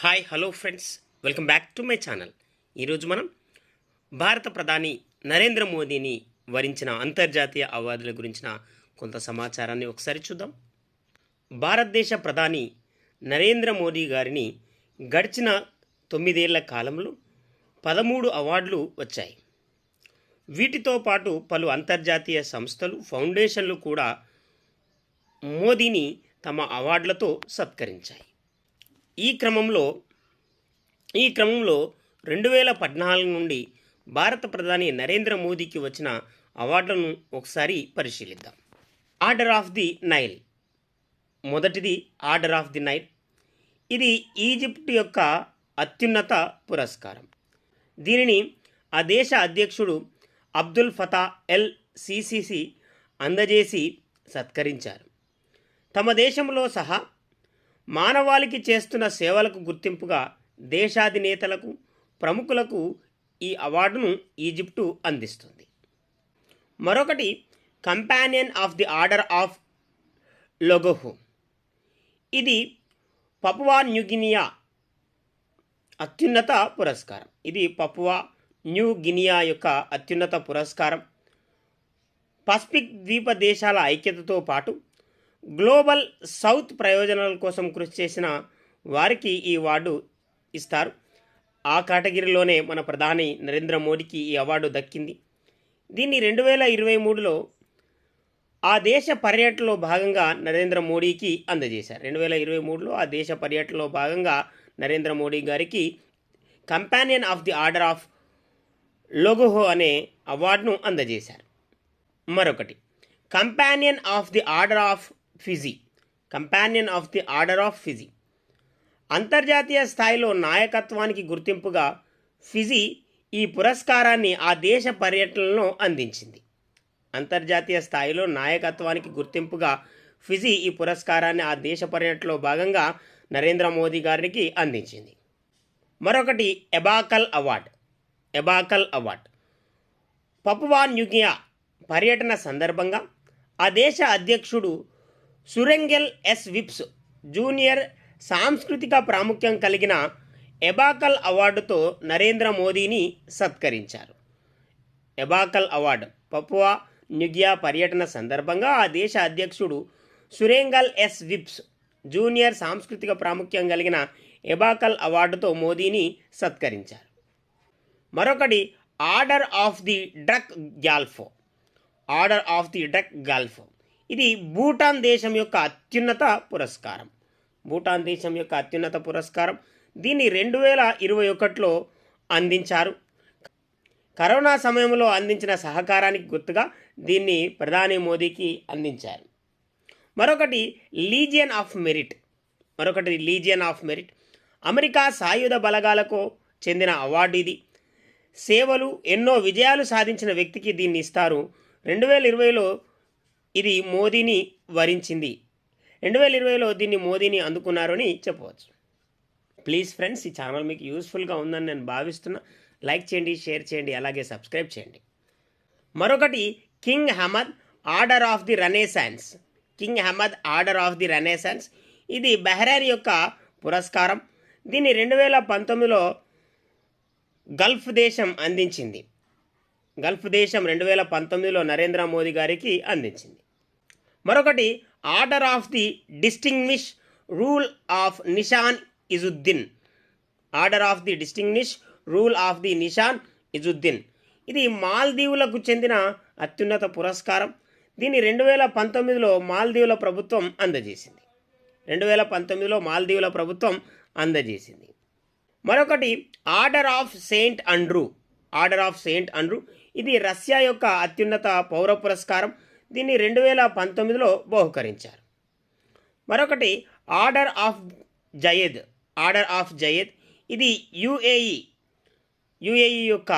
Hi hello friends. Welcome back to my channel. ఈరోజు మనం భారత ప్రధాని నరేంద్ర మోదీని వరించిన అంతర్జాతీయ అవార్డుల గురించిన కొంత సమాచారాన్ని ఒకసారి చూద్దాం. భారతదేశ ప్రధాని నరేంద్ర మోదీ గారిని గడిచిన తొమ్మిదేళ్ళ కాలంలో పదమూడు అవార్డులు వచ్చాయి. వీటితో పాటు పలు అంతర్జాతీయ సంస్థలు ఫౌండేషన్లు కూడా మోదీని తమ అవార్డులతో సత్కరించాయి. ఈ క్రమంలో ఈ క్రమంలో రెండు వేల పద్నాలుగు నుండి భారత ప్రధాని నరేంద్ర మోదీకి వచ్చిన అవార్డులను ఒకసారి పరిశీలిద్దాం. ఆర్డర్ ఆఫ్ ది నైల్ మొదటిది ఆర్డర్ ఆఫ్ ది నైల్ ఇది ఈజిప్ట్ యొక్క అత్యున్నత పురస్కారం. దీనిని ఆ దేశ అధ్యక్షుడు అబ్దుల్ ఫతా ఎల్ సిసిసి అందజేసి సత్కరించారు. తమ దేశంలో సహా మానవాళికి చేస్తున్న సేవలకు గుర్తింపుగా దేశాధినేతలకు ప్రముఖులకు ఈ అవార్డును ఈజిప్టు అందిస్తుంది. మరొకటి Companion of the Order of Logohu ఇది పపువా న్యూగినియా అత్యున్నత పురస్కారం. ఇది పపువా న్యూ గినియా యొక్క అత్యున్నత పురస్కారం. పసిఫిక్ ద్వీప దేశాల ఐక్యతతో పాటు గ్లోబల్ సౌత్ ప్రయోజనాల కోసం కృషి చేసిన వారికి ఈ అవార్డు ఇస్తారు. ఆ కేటగిరీలోనే మన ప్రధాని నరేంద్ర మోడీకి ఈ అవార్డు దక్కింది. దీన్ని రెండు వేల ఇరవై మూడులో ఆ దేశ పర్యటనలో భాగంగా నరేంద్ర మోడీకి అందజేశారు. రెండు వేల ఇరవై మూడులో ఆ దేశ పర్యటనలో భాగంగా నరేంద్ర మోడీ గారికి Companion of the Order of Logohu అనే అవార్డును అందజేశారు. మరొకటి Companion of the Order of Fiji Companion of the Order of Fiji. అంతర్జాతీయ స్థాయిలో నాయకత్వానికి గుర్తింపుగా ఫిజీ ఈ పురస్కారాన్ని ఆ దేశ పర్యటనలో అందించింది. అంతర్జాతీయ స్థాయిలో నాయకత్వానికి గుర్తింపుగా ఫిజీ ఈ పురస్కారాన్ని ఆ దేశ పర్యటనలో భాగంగా నరేంద్ర మోదీ గారికి అందించింది. మరొకటి ఎబాకల్ అవార్డ్ ఎబాకల్ అవార్డ్. పపువా న్యూగియా పర్యటన సందర్భంగా ఆ దేశ అధ్యక్షుడు సురెంగెల్ ఎస్ విప్స్ జూనియర్ సాంస్కృతిక ప్రాముఖ్యం కలిగిన ఎబాకల్ అవార్డుతో నరేంద్ర మోదీని సత్కరించారు. ఎబాకల్ అవార్డు పపువా న్యూగియా పర్యటన సందర్భంగా ఆ దేశ అధ్యక్షుడు సురేంగల్ ఎస్ విప్స్ జూనియర్ సాంస్కృతిక ప్రాముఖ్యం కలిగిన ఎబాకల్ అవార్డుతో మోదీని సత్కరించారు. మరొకటి order of the Druk Gyalpo order of the Druk Gyalpo ఇది భూటాన్ దేశం యొక్క అత్యున్నత పురస్కారం. భూటాన్ దేశం యొక్క అత్యున్నత పురస్కారం. దీన్ని రెండు వేల ఇరవై ఒకటిలో అందించారు. కరోనా సమయంలో అందించిన సహకారానికి గుర్తుగా దీన్ని ప్రధాని మోదీకి అందించారు. మరొకటి లీజియన్ ఆఫ్ మెరిట్ మరొకటి లీజియన్ ఆఫ్ మెరిట్ అమెరికా సాయుధ బలగాలకు చెందిన అవార్డు ఇది. సేవలు ఎన్నో విజయాలు సాధించిన వ్యక్తికి దీన్ని ఇస్తారు. రెండు వేల ఇరవైలో ఇది మోదీని వరించింది. రెండు వేల ఇరవైలో దీన్ని మోదీని అందుకున్నారని చెప్పవచ్చు. ప్లీజ్ ఫ్రెండ్స్ ఈ ఛానల్ మీకు యూస్ఫుల్గా ఉందని నేను భావిస్తున్నా. లైక్ చేయండి షేర్ చేయండి అలాగే సబ్స్క్రైబ్ చేయండి. మరొకటి King Hamad Order of the Renaissance. King Hamad Order of the Renaissance. ఇది బెహ్రాన్ యొక్క పురస్కారం. దీన్ని రెండు వేల పంతొమ్మిదిలో గల్ఫ్ దేశం అందించింది. గల్ఫ్ దేశం రెండు వేల పంతొమ్మిదిలో నరేంద్ర మోదీ గారికి అందించింది. మరొకటి Order of the Distinguish Rule of Nishan Izzuddeen. Order of the Distinguish Rule of the Nishan Izzuddeen. ఇది మాల్దీవులకు చెందిన అత్యున్నత పురస్కారం. దీన్ని రెండు వేల పంతొమ్మిదిలో మాల్దీవుల ప్రభుత్వం అందజేసింది. రెండు వేల పంతొమ్మిదిలో మాల్దీవుల ప్రభుత్వం అందజేసింది. మరొకటి Order of Saint Andrew. Order of Saint Andrew ఇది రష్యా యొక్క అత్యున్నత పౌర పురస్కారం. దీన్ని రెండు వేల పంతొమ్మిదిలో బహుకరించారు. మరొకటి Order of Zayed Order of Zayed. ఇది యుఏఈ యుఏఈ యొక్క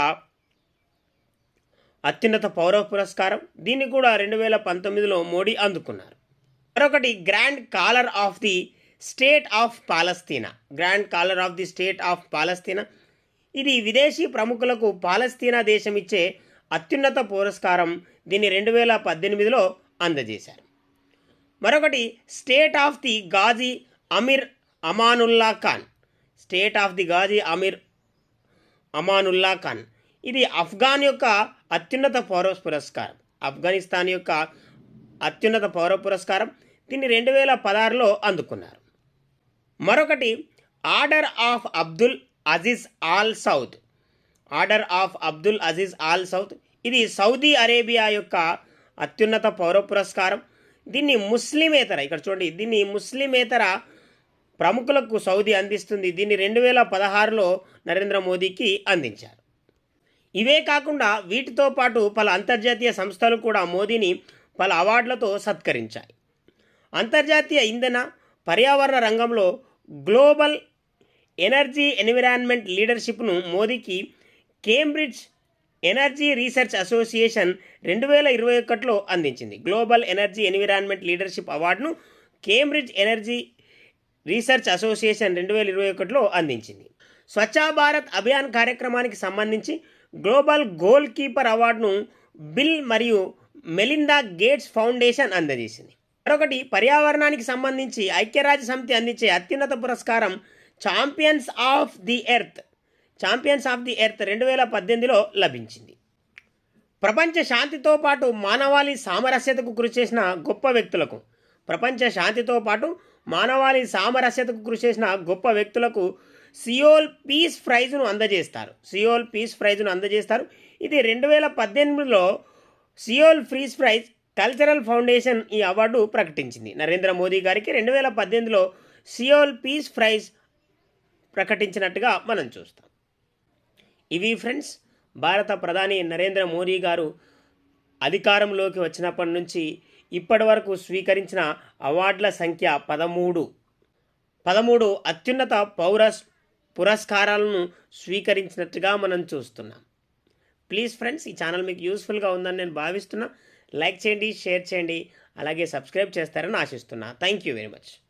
అత్యున్నత పౌర పురస్కారం. దీన్ని కూడా రెండు వేల పంతొమ్మిదిలో మోడీ అందుకున్నారు. మరొకటి Grand Collar of the State of Palestine. Grand Collar of the State of Palestine. ఇది విదేశీ ప్రముఖులకు పాలస్తీనా దేశం ఇచ్చే అత్యున్నత పురస్కారం దీన్ని రెండు వేల పద్దెనిమిదిలో అందజేశారు. మరొకటి State of the Ghazi Amir Amanullah Khan. State of the Ghazi Amir Amanullah Khan. ఇది ఆఫ్ఘాన్ యొక్క అత్యున్నత పౌర పురస్కారం. ఆఫ్ఘనిస్తాన్ యొక్క అత్యున్నత పౌర పురస్కారం దీన్ని రెండు వేల పదహారులో అందుకున్నారు. మరొకటి Order of Abdul Aziz Al Saud Order of Abdul Aziz Al Saud ఇది సౌదీ అరేబియా యొక్క అత్యున్నత పౌర పురస్కారం. దీన్ని ముస్లిమేతర ఇక్కడ చూడండి దీన్ని ముస్లిమేతర ప్రముఖులకు సౌదీ అందిస్తుంది. దీన్ని రెండు వేల పదహారులో నరేంద్ర మోదీకి అందించారు. ఇవే కాకుండా వీటితో పాటు పలు అంతర్జాతీయ సంస్థలు కూడా మోదీని పలు అవార్డులతో సత్కరించాయి. అంతర్జాతీయ ఇంధన పర్యావరణ రంగంలో గ్లోబల్ ఎనర్జీ ఎన్విరాన్మెంట్ లీడర్షిప్ను మోదీకి కేంబ్రిడ్జ్ ఎనర్జీ రీసెర్చ్ అసోసియేషన్ రెండు వేల ఇరవై ఒకటిలో అందించింది. గ్లోబల్ ఎనర్జీ ఎన్విరాన్మెంట్ లీడర్షిప్ అవార్డును కేంబ్రిడ్జ్ ఎనర్జీ రీసెర్చ్ అసోసియేషన్ రెండు వేల ఇరవై ఒకటిలో అందించింది. స్వచ్ఛ భారత్ అభియాన్ కార్యక్రమానికి సంబంధించి గ్లోబల్ గోల్ కీపర్ అవార్డును బిల్ మరియు మెలిందా గేట్స్ ఫౌండేషన్ అందజేసింది. మరొకటి పర్యావరణానికి సంబంధించి ఐక్యరాజ్య సమితి అందించే అత్యున్నత పురస్కారం Champions of the Earth Champions of the Earth రెండు వేల పద్దెనిమిదిలో లభించింది. ప్రపంచ శాంతితో పాటు మానవాళి సామరస్యతకు కృషి చేసిన గొప్ప వ్యక్తులకు ప్రపంచ శాంతితో పాటు మానవాళి సామరస్యతకు కృషి చేసిన గొప్ప వ్యక్తులకు సియోల్ పీస్ ప్రైజ్ను అందజేస్తారు. సియోల్ పీస్ ప్రైజ్ను అందజేస్తారు. ఇది రెండు వేల పద్దెనిమిదిలో Seoul Peace Prize Cultural Foundation ఈ అవార్డు ప్రకటించింది. నరేంద్ర మోదీ గారికి రెండు వేల పద్దెనిమిదిలో సియోల్ పీస్ ప్రైజ్ ప్రకటించినట్టుగా మనం చూస్తాం. ఇవి ఫ్రెండ్స్ భారత ప్రధాని నరేంద్ర మోదీ గారు అధికారంలోకి వచ్చినప్పటి నుంచి ఇప్పటి వరకు స్వీకరించిన అవార్డుల సంఖ్య పదమూడు. పదమూడు అత్యున్నత పౌర పురస్కారాలను స్వీకరించినట్టుగా మనం చూస్తున్నాం. ప్లీజ్ ఫ్రెండ్స్ ఈ ఛానల్ మీకు యూస్ఫుల్గా ఉందని నేను భావిస్తున్నా. లైక్ చేయండి షేర్ చేయండి అలాగే సబ్స్క్రైబ్ చేస్తారని ఆశిస్తున్నా. Thank you very much.